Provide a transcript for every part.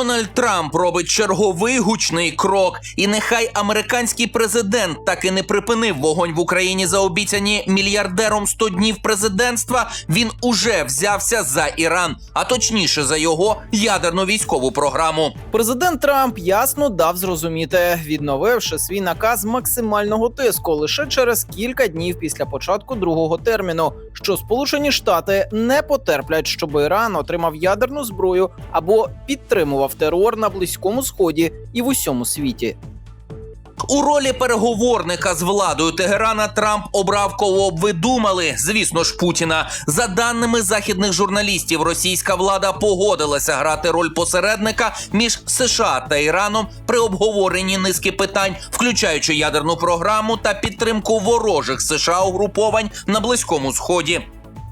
Дональд Трамп робить черговий гучний крок, і нехай американський президент так і не припинив вогонь в Україні за обіцяні мільярдером 100 днів президентства. Він уже взявся за Іран, а точніше за його ядерну військову програму. Президент Трамп ясно дав зрозуміти, відновивши свій наказ максимального тиску лише через кілька днів після початку другого терміну, що Сполучені Штати не потерплять, щоб Іран отримав ядерну зброю або підтримував терор на близькому сході і в усьому світі. У ролі переговорника з владою Тегерана Трамп обрав кого б ви думали. Звісно ж, Путіна. За даними західних журналістів, російська влада погодилася грати роль посередника між США та Іраном при обговоренні низки питань, включаючи ядерну програму та підтримку ворожих США угруповань на близькому сході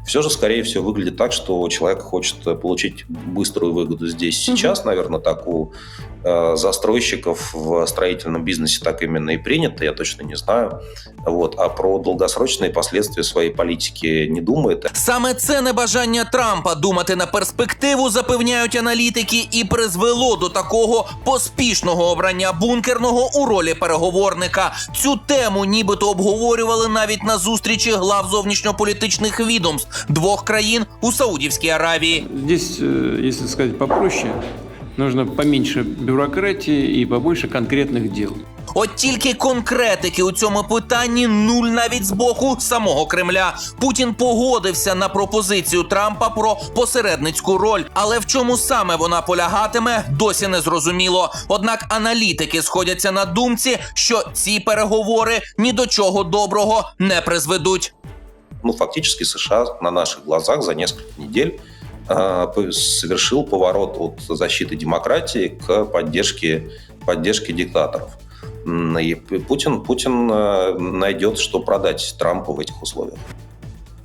Все же, скорее всего, выглядит так, что человек хочет э, получить быструю выгоду здесь сейчас. Наверное, так у э, застройщиков в строительном бизнесе так именно и принято, я точно не знаю. Вот. А про долгосрочные последствия своей политики не думает. Саме це небажання Трампа думати на перспективу, запевняють аналітики, і призвело до такого поспішного обрання бункерного у ролі переговорника. Цю тему нібито обговорювали навіть на зустрічі глав зовнішньополітичних відомств двох країн у Саудівській Аравії. Здесь, э, если сказать попроще, нужно поменьше бюрократии и побольше конкретных дел. От тільки конкретики у цьому питанні нуль навіть з боку самого Кремля. Путін погодився на пропозицію Трампа про посередницьку роль, але в чому саме вона полягатиме, досі не зрозуміло. Однак аналітики сходяться на думці, що ці переговори ні до чого доброго не призведуть. Ну, фактически США на наших глазах за несколько недель совершил поворот от защиты демократии к поддержке, поддержке диктаторов. М, И П- Путин, Путин э, найдет, что продать Трампу в этих условиях.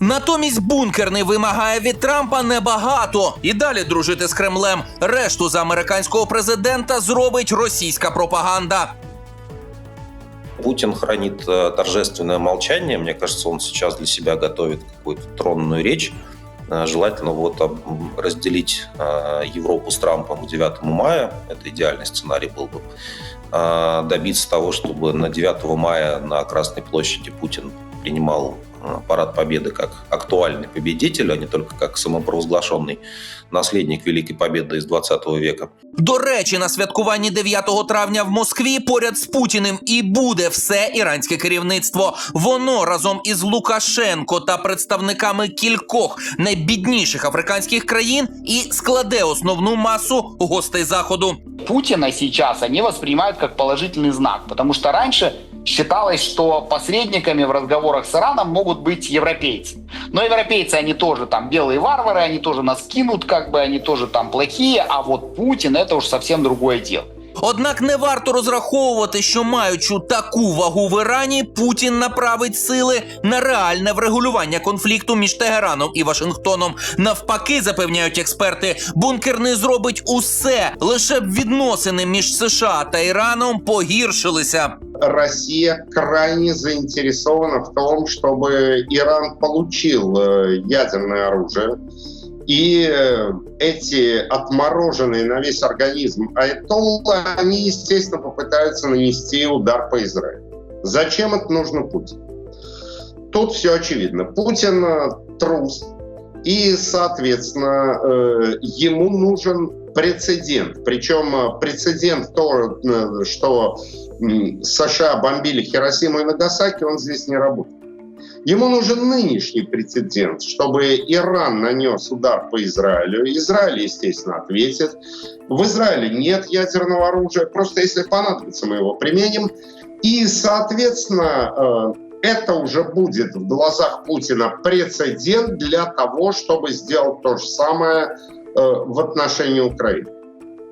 Натомість бункерний вимагає від Трампа небагато і далі дружити з Кремлем. Решту за американського президента зробить російська пропаганда. Путин хранит э, торжественное молчание. Мне кажется, он сейчас для себя готовит какую-то тронную речь. Э, Желательно вот разделить э, Европу с Трампом к 9 мая. Это идеальный сценарий был бы. Э, Добиться того, чтобы на 9 мая на Красной площади Путин принимал парад Победы как актуальный победитель, а не только как самопровозглашенный наследник Великой Победы из 20 века. До речі, на святкуванні 9 травня в Москві поряд з Путіним і буде все іранське керівництво. Воно разом із Лукашенко та представниками кількох найбідніших африканських країн і складе основну масу гостей заходу. Путина сейчас они воспринимают как положительный знак, потому что раньше Считалось, что посредниками в разговорах с Ираном могут быть европейцы. Но европейцы, они тоже там белые варвары, они тоже нас кинут, как бы они тоже там плохие, а вот Путин это уж совсем другое дело. Однак не варто розраховувати, що маючи таку вагу в Ірані, Путін направить сили на реальне врегулювання конфлікту між Тегераном і Вашингтоном. Навпаки, запевняють експерти, бункер не зробить усе, лише б відносини між США та Іраном погіршилися. Россия крайне заинтересована в том, чтобы Иран получил э, ядерное оружие. И э, эти отмороженные на весь организм айтоллы, они, естественно, попытаются нанести удар по Израилю. Зачем это нужно Путину? Тут все очевидно. Путин э, трус, и, соответственно, э, ему нужен прецедент. Причем прецедент то, что США бомбили Хиросиму и Нагасаки, он здесь не работает. Ему нужен нынешний прецедент, чтобы Иран нанес удар по Израилю. Израиль, естественно, ответит. В Израиле нет ядерного оружия, просто если понадобится, мы его применим. И, соответственно, э, это уже будет в глазах Путина прецедент для того, чтобы сделать то же самое э, в отношении Украины.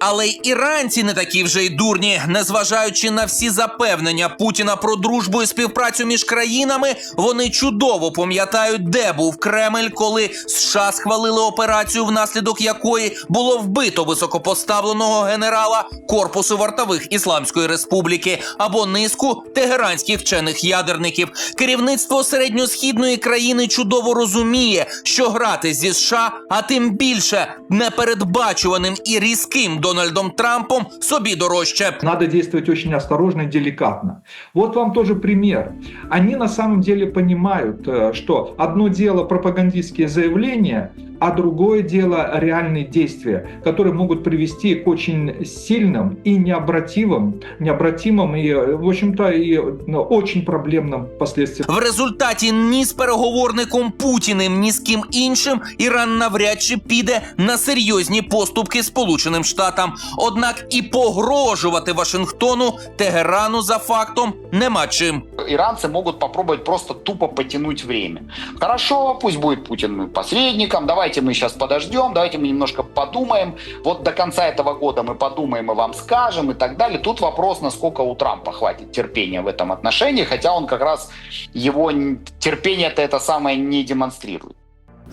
Але й іранці не такі вже й дурні, незважаючи на всі запевнення Путіна про дружбу і співпрацю між країнами, вони чудово пам'ятають, де був Кремль, коли США схвалили операцію, внаслідок якої було вбито високопоставленого генерала корпусу вартових Ісламської Республіки або низку тегеранських вчених ядерників. Керівництво середньосхідної країни чудово розуміє, що грати зі США, а тим більше непередбачуваним і різким до Дональдом Трампом собі дорожче. Надо действовать очень осторожно и деликатно. Вот вам тоже пример. Они на самом деле понимают, э, что одно дело пропагандистские заявления, а другое дело реальные действия, которые могут привести к очень сильным и необратимым, необратимым и, э, в общем-то, и ну, очень проблемным последствиям. В результаті ні з переговорником Путіним, ні з ким іншим Іран навряд чи піде на серйозні поступки Сполученим Штатам. Однак і погрожувати Вашингтону Тегерану за фактом нема чим. Иранцы могут попробовать просто тупо потянуть время. Хорошо, пусть будет Путин посредником, давайте мы сейчас подождем, давайте мы немножко подумаем. Вот до конца этого года мы подумаем и вам скажем и так далее. Тут вопрос, насколько у Трампа хватит терпения в этом отношении, хотя он как раз его н- терпение-то это самое не демонстрирует.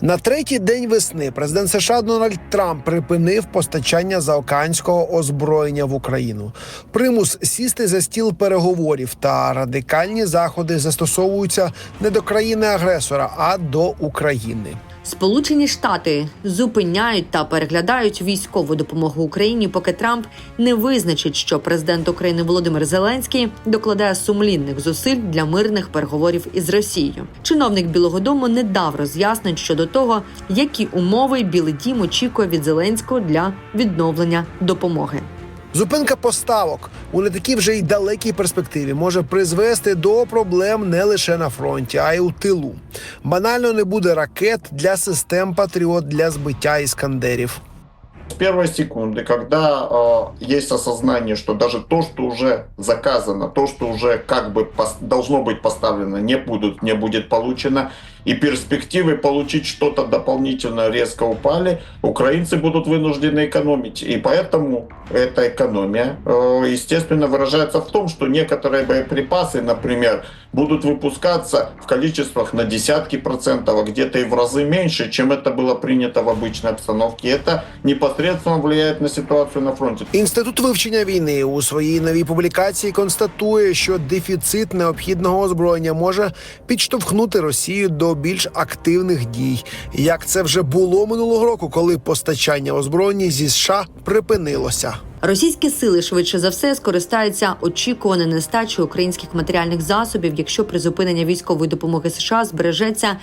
На третій день весни президент США Дональд Трамп припинив постачання заокеанського озброєння в Україну. Примус сісти за стіл переговорів та радикальні заходи застосовуються не до країни-агресора, а до України. Сполучені Штати зупиняють та переглядають військову допомогу Україні, поки Трамп не визначить, що президент України Володимир Зеленський докладає сумлінних зусиль для мирних переговорів із Росією. Чиновник Білого Дому не дав роз'яснень щодо того, які умови Білий Дім очікує від Зеленського для відновлення допомоги. Зупинка поставок у не такій вже й далекій перспективі може призвести до проблем не лише на фронті, а й у тилу. Банально не буде ракет для систем Патріот для збиття іскандерів. С первой секунды, когда э, есть осознание, что даже то, что уже заказано, то, что уже как бы пос- должно быть поставлено, не будут, не будет получено, и перспективы получить что-то дополнительно резко упали, украинцы будут вынуждены экономить. И поэтому эта экономия, э, естественно, выражается в том, что некоторые боеприпасы, например, будут выпускаться в количествах на десятки процентов, а где-то и в разы меньше, чем это было принято в обычной обстановке. Это непосредственно влияет на ситуацию на фронте. Інститут вивчення війни у своїй новій публікації констатує, що дефіцит необхідного озброєння може підштовхнути Росію до більш активних дій, як це вже було минулого року, коли постачання озброєння зі США припинилося. Російські сили швидше за все скористаються очікуваною нестачею українських матеріальних засобів, якщо призупинення військової допомоги США збережеться.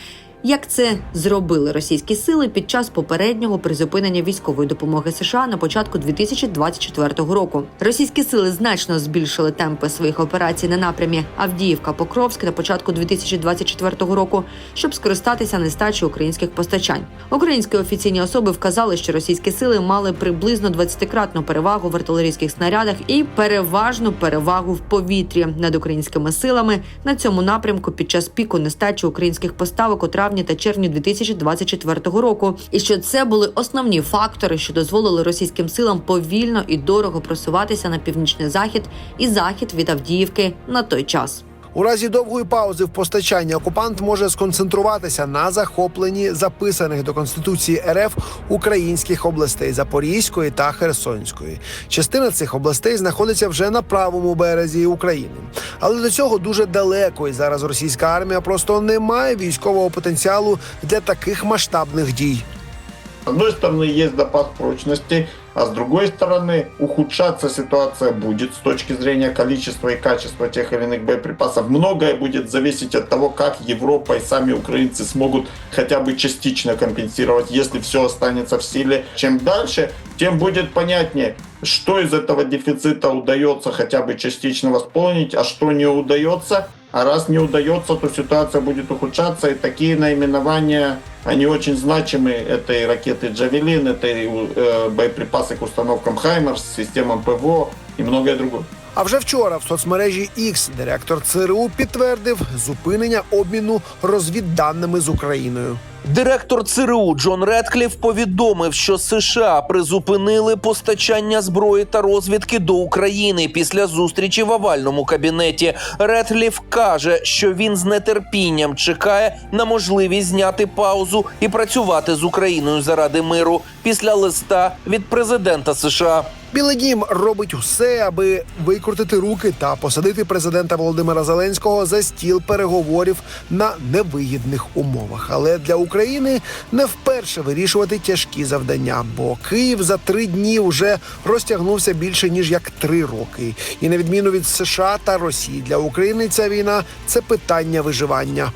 Як це зробили російські сили під час попереднього призупинення військової допомоги США на початку 2024 року? Російські сили значно збільшили темпи своїх операцій на напрямі Авдіївка-Покровськ на початку 2024 року, щоб скористатися нестачею українських постачань. Українські офіційні особи вказали, що російські сили мали приблизно 20-кратну перевагу в артилерійських снарядах і переважну перевагу в повітрі над українськими силами на цьому напрямку під час піку нестачі українських поставок у травні та червні 2024 року. І що це були основні фактори, що дозволили російським силам повільно і дорого просуватися на північний захід і захід від Авдіївки на той час. У разі довгої паузи в постачанні окупант може сконцентруватися на захопленні записаних до конституції РФ українських областей Запорізької та Херсонської. Частина цих областей знаходиться вже на правому березі України, але до цього дуже далеко, і зараз російська армія просто не має військового потенціалу для таких масштабних дій. С одной стороны, есть запас прочности, а с другой стороны, ухудшаться ситуация будет с точки зрения количества и качества тех или иных боеприпасов. Многое будет зависеть от того, как Европа и сами украинцы смогут хотя бы частично компенсировать, если все останется в силе. Чем дальше, тем будет понятнее, что из этого дефицита удается хотя бы частично восполнить, а что не удается. А раз не удается, то ситуация будет ухудшаться, и такие наименования, они очень значимы. Это и ракеты «Джавелин», это и э, боеприпасы к установкам «Хаймерс», системам ПВО и многое другое. А вже вчора в соцмережі X директор ЦРУ підтвердив зупинення обміну розвідданими з Україною. Директор ЦРУ Джон Редкліф повідомив, що США призупинили постачання зброї та розвідки до України після зустрічі в овальному кабінеті. Редкліф каже, що він з нетерпінням чекає на можливість зняти паузу і працювати з Україною заради миру після листа від президента США. Білий дім робить усе, аби викрутити руки та посадити президента Володимира Зеленського за стіл переговорів на невигідних умовах. Але для України не вперше вирішувати тяжкі завдання, бо Київ за три дні вже розтягнувся більше ніж як три роки. І на відміну від США та Росії для України ця війна це питання виживання.